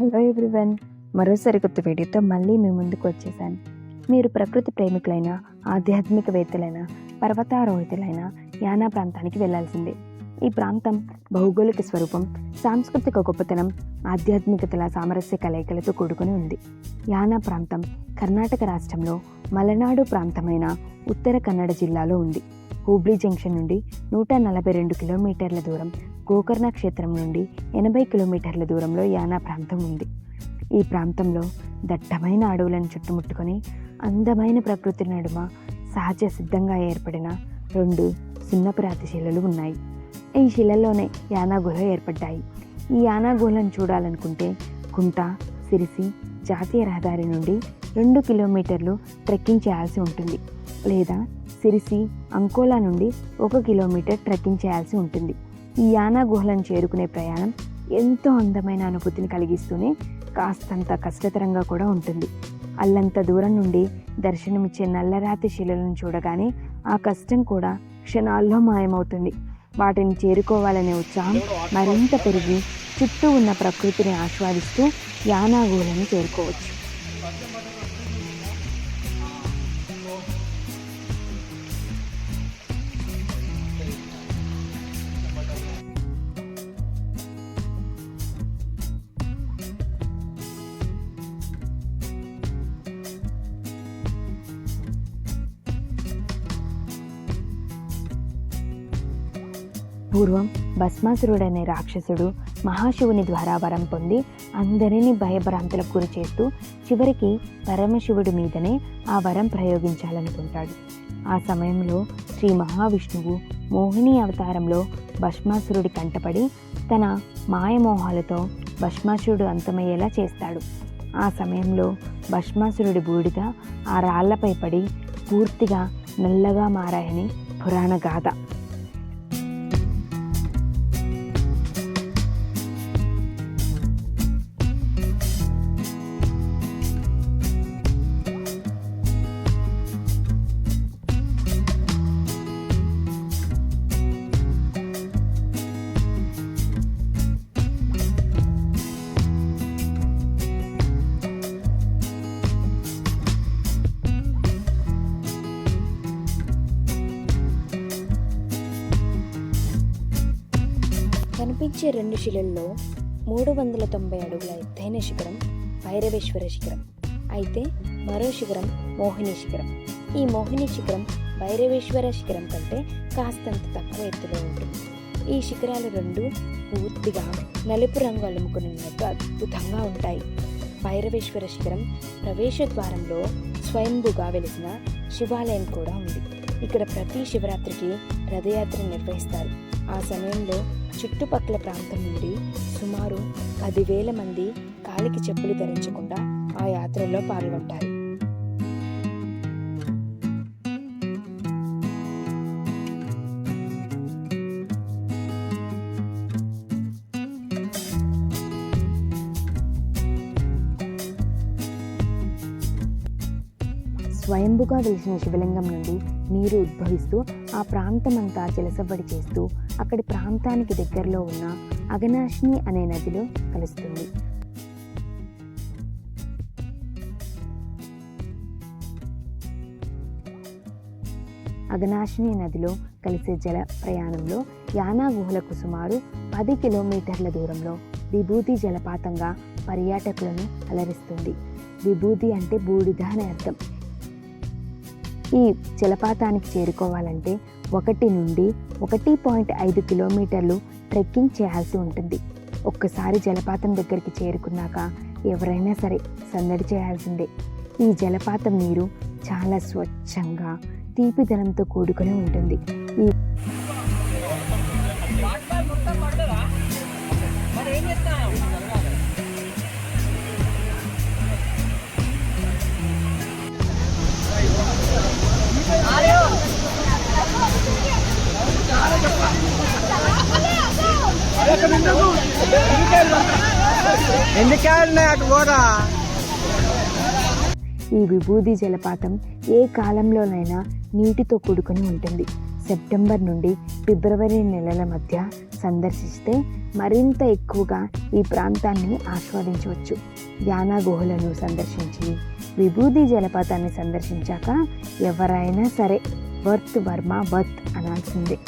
Hello everyone మరోసారి కొత్త వీడియోతో మళ్ళీ మీ ముందుకు వచ్చేసాను. మీరు ప్రకృతి ప్రేమికులైన ఆధ్యాత్మికవేత్తలైన పర్వతారోహితులైన యానా ప్రాంతానికి వెళ్ళాల్సిందే. ఈ ప్రాంతం భౌగోళిక స్వరూపం సాంస్కృతిక గొప్పతనం ఆధ్యాత్మికతల సామరస్య కలయికలతో కూడుకుని ఉంది. యానా ప్రాంతం కర్ణాటక రాష్ట్రంలో మలనాడు ప్రాంతమైన ఉత్తర కన్నడ జిల్లాలో ఉంది. హూబ్లీ జంక్షన్ నుండి నూట నలభై రెండు కిలోమీటర్ల దూరం గోకర్ణ క్షేత్రం నుండి ఎనభై కిలోమీటర్ల దూరంలో యానా ప్రాంతం ఉంది. ఈ ప్రాంతంలో దట్టమైన అడవులను చుట్టుముట్టుకొని అందమైన ప్రకృతి నడుమ సహజ సిద్ధంగా ఏర్పడిన రెండు సున్నపురాతి శిలలు ఉన్నాయి. ఈ శిలల్లోనే యానా గుహ ఏర్పడ్డాయి. ఈ యానా గుహలను చూడాలనుకుంటే కుంట సిరిసి జాతీయ రహదారి నుండి రెండు కిలోమీటర్లు ట్రెక్కింగ్ చేయాల్సి ఉంటుంది. లేదా సిరిసి అంకోలా నుండి ఒక కిలోమీటర్ ట్రెక్కింగ్ చేయాల్సి ఉంటుంది. ఈ యానా గుహలను చేరుకునే ప్రయాణం ఎంతో అందమైన అనుభూతిని కలిగిస్తూనే కాస్తంత కష్టతరంగా కూడా ఉంటుంది. అల్లంత దూరం నుండి దర్శనమిచ్చే నల్లరాతి శిలలను చూడగానే ఆ కష్టం కూడా క్షణాల్లో మాయమవుతుంది. వాటిని చేరుకోవాలనే ఉత్సాహం మరింత పెరిగి చుట్టూ ఉన్న ప్రకృతిని ఆస్వాదిస్తూ యానా గుహలను చేరుకోవచ్చు. పూర్వం భస్మాసురుడనే రాక్షసుడు మహాశివుని ద్వారా వరం పొంది అందరినీ భయభ్రాంతులకు గురి చేస్తూ చివరికి పరమశివుడి మీదనే ఆ వరం ప్రయోగించాలనుకుంటాడు. ఆ సమయంలో శ్రీ మహావిష్ణువు మోహిని అవతారంలో భస్మాసురుడి కంటపడి తన మాయమోహాలతో భస్మాసురుడు అంతమయ్యేలా చేస్తాడు. ఆ సమయంలో భస్మాసురుడి బూడిద ఆ రాళ్ళపై పడి పూర్తిగా నల్లగా మారాయని పురాణ గాథ. కనిపించే రెండు శిలల్లో మూడు వందల తొంభై అడుగుల ఎత్తైన శిఖరం భైరవేశ్వర శిఖరం. అయితే మరో శిఖరం మోహిని శిఖరం. ఈ మోహిని శిఖరం భైరవేశ్వర శిఖరం కంటే కాస్తంత తక్కువ ఎత్తులో ఉంటుంది. ఈ శిఖరాలు రెండు పూర్తిగా నలుపు రంగు అలుముకున్నట్టు అద్భుతంగా ఉంటాయి. భైరవేశ్వర శిఖరం ప్రవేశ ద్వారంలో స్వయంభుగా వెలిసిన శివాలయం కూడా ఉంది. ఇక్కడ ప్రతి శివరాత్రికి రథయాత్ర నిర్వహిస్తారు. ఆ సమయంలో చుట్టుపక్కల ప్రాంతం నుండి సుమారు పదివేల మంది కాలికి చెప్పులు ధరించకుండా ఆ యాత్రలో పాల్గొంటారు. స్వయంభుగా వెలిసిన శివలింగం నుండి నీరు ఉద్భవిస్తూ ఆ ప్రాంతమంతా జలసవ్వడి చేస్తూ అక్కడి ప్రాంతానికి దగ్గరలో ఉన్న అగనాశిని అనే నదిలో కలుస్తుంది. అగనాశిని నదిలో కలిసే జల ప్రయాణంలో యానా గుహలకు సుమారు పది కిలోమీటర్ల దూరంలో విభూతి జలపాతంగా పర్యాటకులను అలరిస్తుంది. విభూతి అంటే బూడిద అని అర్థం. ఈ జలపాతానికి చేరుకోవాలంటే ఒకటి నుండి ఒకటి పాయింట్ ఐదు కిలోమీటర్లు ట్రెక్కింగ్ చేయాల్సి ఉంటుంది. ఒక్కసారి జలపాతం దగ్గరికి చేరుకున్నాక ఎవరైనా సరే సందడి చేయాల్సిందే. ఈ జలపాతం నీరు చాలా స్వచ్ఛంగా తీపిదనంతో కూడుకొని ఉంటుంది. ఈ ఎందుకు ఈ విభూది జలపాతం ఏ కాలంలోనైనా నీటితో కూడుకుని ఉంటుంది. సెప్టెంబర్ నుండి ఫిబ్రవరి నెలల మధ్య సందర్శిస్తే మరింత ఎక్కువగా ఈ ప్రాంతాన్ని ఆస్వాదించవచ్చు. యానా గుహలను సందర్శించి విభూది జలపాతాన్ని సందర్శించాక ఎవరైనా సరే వర్త్ వర్మ వర్త్ అనాల్సిందే.